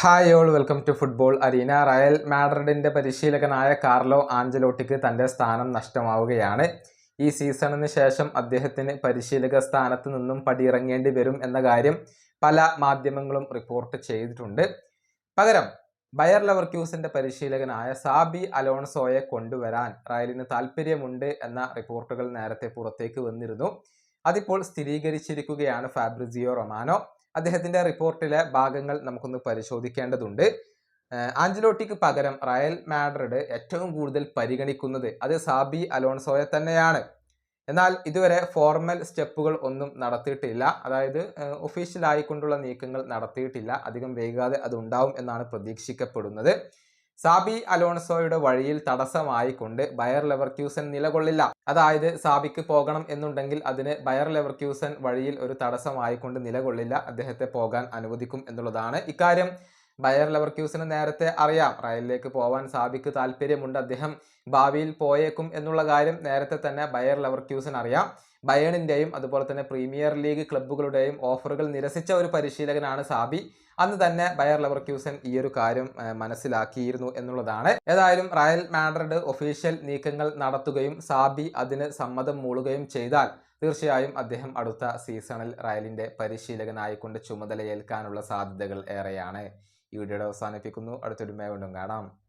Hi all welcome to football arena. Real മാഡ്രിഡിന്റെ പരിശീലകനായ Carlo ആഞ്ചലോട്ടിക്ക് തന്റെ സ്ഥാനം നഷ്ടമാവുകയാണ്. ഈ സീസണിന് ശേഷം അദ്ദേഹത്തിന് പരിശീലക സ്ഥാനത്ത് നിന്നും പടിയിറങ്ങേണ്ടി വരും എന്ന കാര്യം പല മാധ്യമങ്ങളും റിപ്പോർട്ട് ചെയ്തിട്ടുണ്ട്. പകരം ബയർ ലെവർക്യൂസിന്റെ പരിശീലകനായ സാബി അലോൺസോയെ കൊണ്ടുവരാൻ റയലിന് താല്പര്യമുണ്ട് എന്ന റിപ്പോർട്ടുകൾ നേരത്തെ പുറത്തേക്ക് വന്നിരുന്നു. അതിപ്പോൾ സ്ഥിരീകരിച്ചിരിക്കുകയാണ് ഫാബ്രിസിയോ റൊമാനോ. അദ്ദേഹത്തിന്റെ റിപ്പോർട്ടിലെ ഭാഗങ്ങൾ നമുക്കൊന്ന് പരിശോധിക്കേണ്ടതുണ്ട്. ആഞ്ചലോട്ടിക്ക് പകരം റയൽ മാഡ്രിഡ് ഏറ്റവും കൂടുതൽ പരിഗണിക്കുന്നത് അത് സാബി അലോൺസോയെ തന്നെയാണ്. എന്നാൽ ഇതുവരെ ഫോർമൽ സ്റ്റെപ്പുകൾ ഒന്നും നടത്തിയിട്ടില്ല. അതായത് ഒഫീഷ്യൽ ആയിക്കൊണ്ടുള്ള നീക്കങ്ങൾ നടത്തിയിട്ടില്ല. അധികം വൈകാതെ അത് ഉണ്ടാവും എന്നാണ് പ്രതീക്ഷിക്കപ്പെടുന്നത്. സാബി അലോൺസോയുടെ വഴിയിൽ തടസ്സമായിക്കൊണ്ട് ബയർ ലെവർക്യൂസൻ നിലകൊള്ളില്ല. അതായത് സാബിക്ക് പോകണം എന്നുണ്ടെങ്കിൽ അതിന് ബയർ ലെവർക്യൂസൻ വഴിയിൽ ഒരു തടസ്സമായിക്കൊണ്ട് നിലകൊള്ളില്ല അദ്ദേഹത്തെ പോകാൻ അനുവദിക്കും എന്നുള്ളതാണ് ഇക്കാര്യം. ബയർ ലെവർക്യൂസിന് നേരത്തെ അറിയാം റയലിലേക്ക് പോവാൻ സാബിക്ക് താല്പര്യമുണ്ട് അദ്ദേഹം ഭാവിയിൽ പോയേക്കും എന്നുള്ള കാര്യം നേരത്തെ തന്നെ ബയർ ലെവർക്യൂസൻ അറിയാം. ബയണിന്റെയും അതുപോലെ തന്നെ പ്രീമിയർ ലീഗ് ക്ലബ്ബുകളുടെയും ഓഫറുകൾ നിരസിച്ച ഒരു പരിശീലകനാണ് സാബി. അന്ന് തന്നെ ബയർ ലെവർക്യൂസൻ ഈ ഒരു കാര്യം മനസ്സിലാക്കിയിരുന്നു എന്നുള്ളതാണ്. ഏതായാലും റയൽ മാഡ്രിഡ് ഒഫീഷ്യൽ നീക്കങ്ങൾ നടത്തുകയും സാബി അതിന് സമ്മതം മൂളുകയും ചെയ്താൽ തീർച്ചയായും അദ്ദേഹം അടുത്ത സീസണിൽ റയലിന്റെ പരിശീലകനായിക്കൊണ്ട് ചുമതലയേൽക്കാനുള്ള സാധ്യതകൾ ഏറെയാണ്. ഈ വീഡിയോയുടെ അവസാനിപ്പിക്കുന്നു. അടുത്തൊരു മേ വീണ്ടും കാണാം.